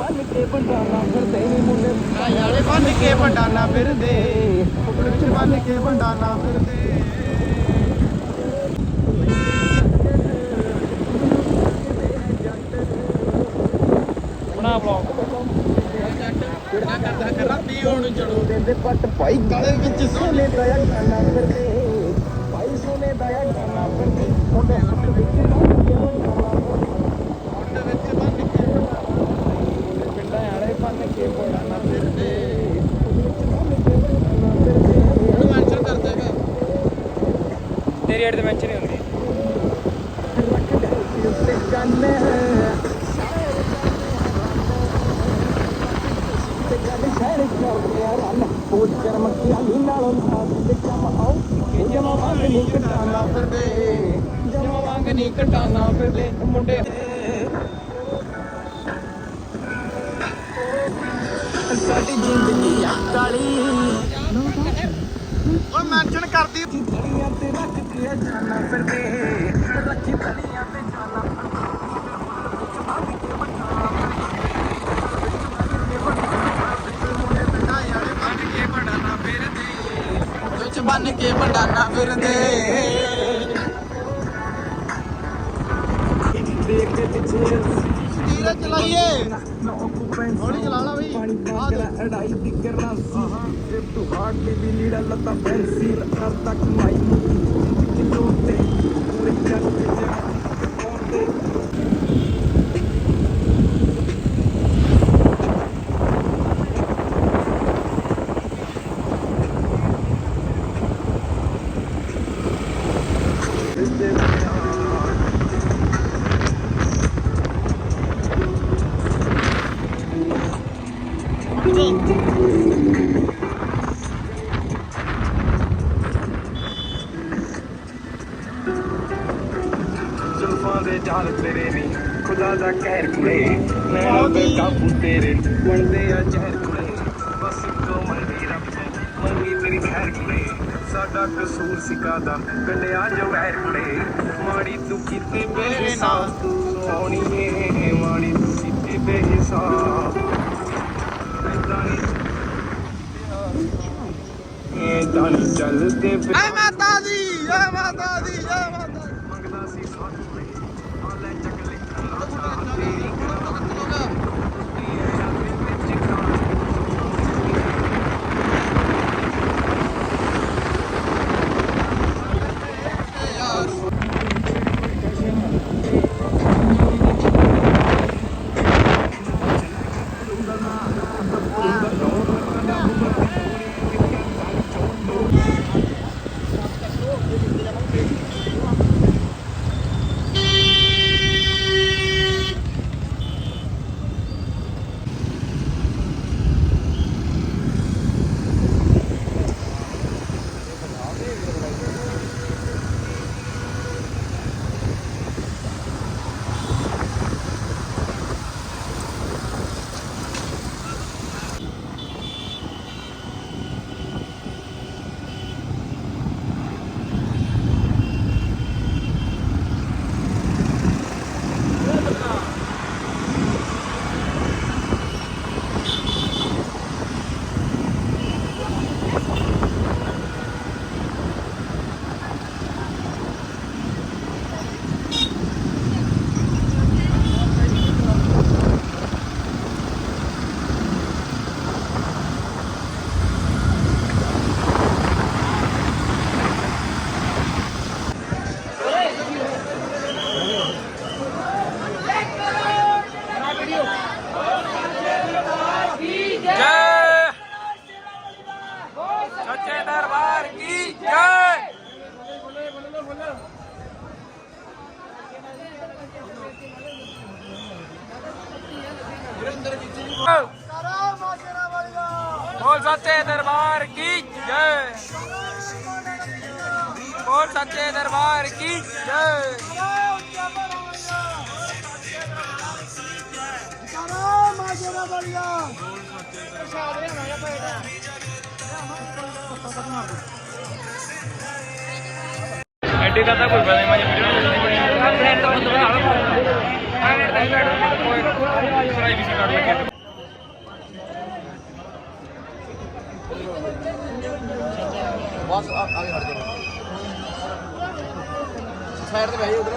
ਬਣ ਕੇ ਭੰਡਾਰਾ ਫਿਰਦੇ ਨੇ ਮੁੰਡੇ। ਵਾਲੇ ਬਣ ਕੇ ਭੰਡਾਰਾ ਫਿਰਦੇ। ਵਿੱਚ ਬਣ ਕੇ ਭੰਡਾਰਾ ਫਿਰਦੇ। ਬਣਾ ਬਲੌਗ ਕਿਹੜਾ ਕਰਦਾ ਕਰ ਰਾਤੀ ਹੁਣ ਚੜੋ ਦਿੰਦੇ ਪੱਟ ਭਾਈ ਗਲੇ ਵਿੱਚ ਸੋਨੇ ਦਾ ਗਾਣਾ ਫਿਰਦੇ ਭਾਈ ਸੋਨੇ ਦਾ ਗਾਣਾ ਫਿਰਦੇ। ਮੁੰਡੇ ਹੱਥ ਵਿੱਚ ਬੰਨ ਕੇ ਬੜਾ ਨਾ ਫਿਰਦੇ ਉਹਨੂੰ ਮੈਂਸ਼ਨ ਕਰ ਦੇਗਾ ਤੇਰੀ ਐਡ ਤੇ ਮੈਂਸ਼ਨ ਨਹੀਂ ਹੁੰਦੀ। ਉੱਤੇ ਗੰਨ ਤੇ ਗੱਲ ਸ਼ਹਿਰ ਕਰਦੇ ਆ ਰਨ ਪੋਜ ਕਰਮ ਖਿਆਲੀ ਨਾਲੋਂ ਸਾਥ ਤੇ ਕੰਮ ਆਉ ਕਿ ਜਮਾ ਬੰਦ ਨਹੀਂ ਕਟਾਣਾ ਫਿਰਦੇ ਜਮਾ ਵਾਂਗ ਨਹੀਂ ਕਟਾਣਾ ਫਿਰਦੇ। ਮੁੰਡੇ ਸਾਡੀ ਜ਼ਿੰਦਗੀ ਆ ਕਾਲੀ ਉਹ ਮੈਂਸ਼ਨ ਕਰਦੀ। ਤਲੀਆਂ ਤੇ ਰੱਖ ਕੇ ਜਾਣਾ ਫਿਰਦੇ ਰੱਖੀ ਤਲੀਆਂ ਤੇ ਜਾਣਾ ਬੰਨ ਕੇ ਵੱਡਾ ਨਾ ਫਿਰਦੇ। ਵਿੱਚ ਬੰਨ ਕੇ ਵੱਡਾ ਨਾ ਫਿਰਦੇ ਦੇਖ ਦੇ ਪਿੱਛੇ ਤੀਰ ਚਲਾਈਏ। ਹੌਲੀ ਹੌਲੀ ਚਲਾ ਲਾ ਬਈ। ਆ ਪਾਗਲਾ ਅੜਾਈ ਦੀ ਗਰਾਸੀ ਜੇ ਤੂੰ ਹਾਰਟ ਦੀ ਵੀ ਲੀੜਾ ਲੱਤਾ ਫੈਂਸੀ ਰੱਖਰ ਤੱਕ ਮਾਈ ਕਿਲੋ ਤੇ। ਪੂਰੇ ਜੱਟ ਤੇ ਜ਼ੁਲਫਾਂ ਤੇਰੇ ਨਹੀਂ ਖੁਦਾ ਦਾ ਕਹਿਰ ਕੁੜੇ। ਨੈਣਾਂ ਦੇ ਤੇਰੇ ਬਣਦੇ ਆ ਜ਼ਹਿਰ ਕੁੜੇ। ਬਸ ਇੱਕੋ ਮੰਗੀ ਰੱਬ ਮੰਗੀ ਤੇਰੀ ਖੈਰ ਕੁੜੇ। ਸਾਡਾ ਕਸੂਰ ਸਿਕਾਦਾ ਕੰਡਿਆ ਜੋ ਵੈਰ ਕੁੜੇ। ਮਾੜੀ ਤੂੰ ਕੀਤੇ ਬੇਹਿਸਾਬ ਤੂੰ ਸੋਹਣੀਏ ਮਾੜੀ ਤੂੰ ਕੀਤੇ ਬੇਹਿਸਾਬ। ਏਦਾਂ ਨੀ ਚੱਲਦੇ ਐ ਮਾਤਾ ਦੀ ਐ ਮਾਤਾ ਦੀ ਐ ਮਾਤਾ ਬੋਲ ਸੱਚੇ ਦਰਬਾਰ ਕੀ ਜੈ। ਬੋਲ ਸੱਚੇ ਦਰਬਾਰ ਕੀ ਜੈ। ਕਰਾ ਉੱਚਾ ਬਣਾਇਆ ਕਰਾ ਮਾਜਰਾ ਵਾਲਿਆ ਪ੍ਰਸ਼ਾਦ ਲਿਆਵਾਂਗੇ ਬੇਟਾ ਐਡੀ ਦਾ ਤਾਂ ਕੋਈ ਪਤਾ ਨਹੀਂ ਮੈਂ ਵੀਡੀਓ ਨਹੀਂ ਬਣਾਈ ਤਾਂ ਬੰਦ ਬਣਾ ਲਾ ਆ ਨੇਟ ਤਾਂ ਬੈਠ ਕੋਈ ਪ੍ਰਾਈਵੇਸੀ ਕਾਰਡ ਲੱਗੇ ਬਸ ਆ ਹਟ ਜਾ ਸਾਈਡ ਤੇ ਬਹਿ ਜਾ ਉਧਰ।